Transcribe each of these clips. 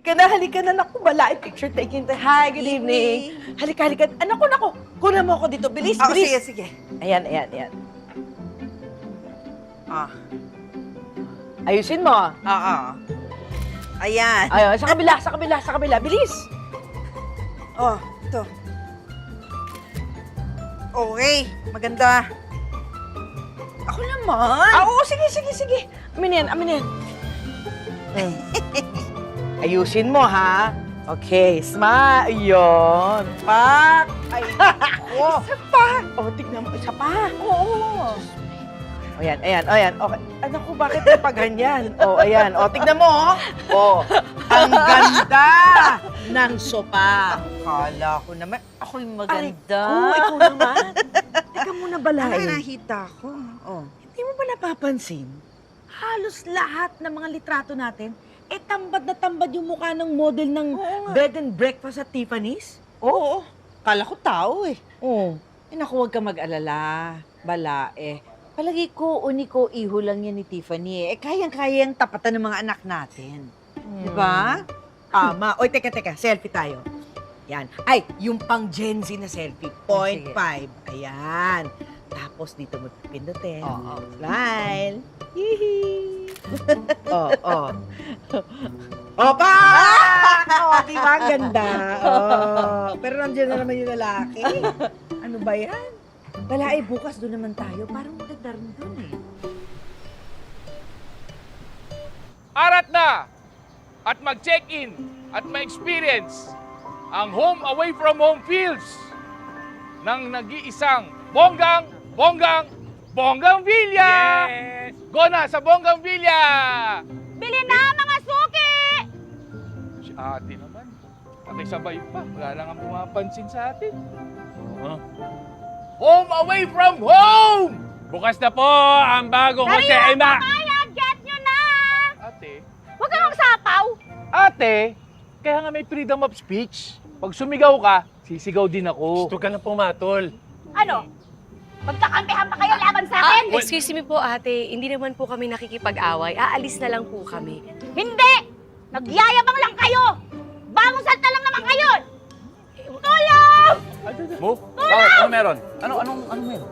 Halika na, halika na. Naku, bala. Picture taking. Hi, good evening. Halika, halika. Anak ko, naku. Kunan mo ako dito. Bilis, Oh, bilis. sige, sige. Ayan, ayan, ayan. Ah, Ayusin mo. oo. Ayan. Ayun, sa kabila, sa kabila, sa kabila. Bilis. Oh, ito. Okay, maganda. Ako naman. Ah, oo, sige, sige, sige. Amin yan, amin yan. Ayusin mo, ha? Okay, smile. Ayun. Pak. Ay, ako. isa pa. O, tignan mo. Isa pa. Oo. O, yan, ayan, ayan. Okay. Anak ko, bakit may pa ganyan? O, ayan. O, tignan mo, oh. O, ang ganda ng sopa. Akala ko naman, ako yung Ay, maganda. Oo, ikaw naman. Teka muna, Ano balay. nakita ko? Oh. Hindi mo ba napapansin? Halos lahat ng mga litrato natin, eh tambad na tambad yung mukha ng model ng bed and breakfast at Tiffany's. Oo. Kala ko tao eh. Oo. Eh, naku, huwag ka mag-alala. Bala eh. Palagi ko, uni ko, iho lang yan ni Tiffany eh. Eh, kayang-kayang tapatan ng mga anak natin. Di ba? Tama. Oy, teka, teka. Selfie tayo. Yan. Ay, yung pang Gen Z na selfie. Point Sige. five. Ayan. Tapos dito mo pipindutin. Oo. Smile. Hihi. oh, oh. Opa! oh, di ba? Ang Ganda. Oh. Pero nandiyan na naman yung lalaki. Ano ba yan? Bala eh, bukas doon naman tayo. Parang maganda rin doon eh. arat na at mag-check-in at ma-experience ang home away from home feels ng nag-iisang bonggang, bonggang, bonggang Villa! Yes! Go na sa bonggang Villa! Bili na ate naman, nakisabay pa. Wala lang ang pumapansin sa atin. Huh? Home away from home! Bukas na po ang bagong Jose Dali Emma. Kaya, get nyo na! Ate, Huwag kang magsapaw! ate, kaya nga may freedom of speech. Pag sumigaw ka, sisigaw din ako. Gusto ka na pumatol. Ano? Magkakampihan pa kayo laban sa akin? Ah, excuse me po ate, hindi naman po kami nakikipag-away. Aalis na lang po kami. Hindi! Nagyayabang lang kayo! Mo? Bakit? Ano meron? Ano, anong, ano meron?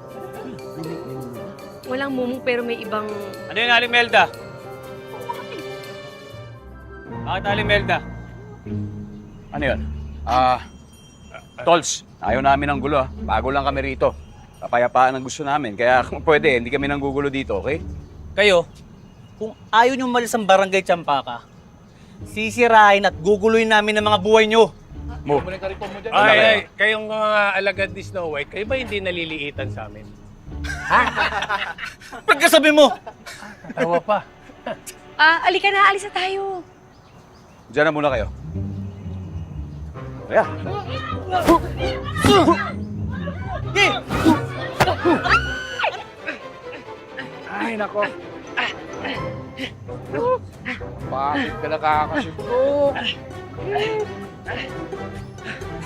Walang mumong pero may ibang... Ano yun, Aling Melda? Bakit Aling Melda? Ano yun? Ah, Tols, ayaw namin ng gulo. ah. Bago lang kami rito. Kapayapaan ang gusto namin. Kaya kung pwede, hindi kami nanggugulo dito, okay? Kayo, kung ayaw nyo malis ang barangay Champaka, sisirain at guguluhin namin ang mga buhay nyo. Mo. Mo dyan. Ay, ay, kayong mga alagad ni Snow White, kayo ba hindi naliliitan sa amin? Pagkasabi mo! Tawa pa. Ah, alika na, alis na tayo. Diyan na muna kayo. Kaya. Ay, nako. Bakit ka nakakasibrok?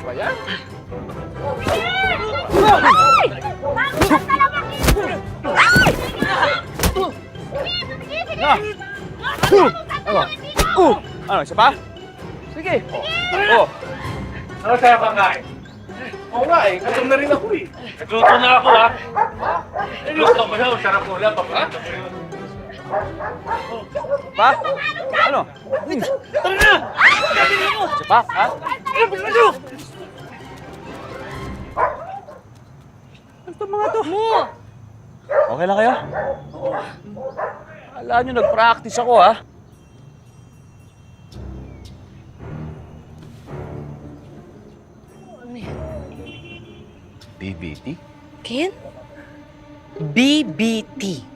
Ba yan? Salta lang yan! Ay! Sige, sige, sige! Ano? Uh! Ano, isa pa? Sige. Oh. Ano sa'yo kakain? Oo nga eh. Gutom na rin ako eh. Nagluto na ako ha. Nagluto ko na, sarap ko lang. Papalito ko yun. Pa? Ano? Tara na! Isa pa? Ha? Okay lang kayo? Alam nyo, nag-practice ako, ha? BBT? Ken? BBT.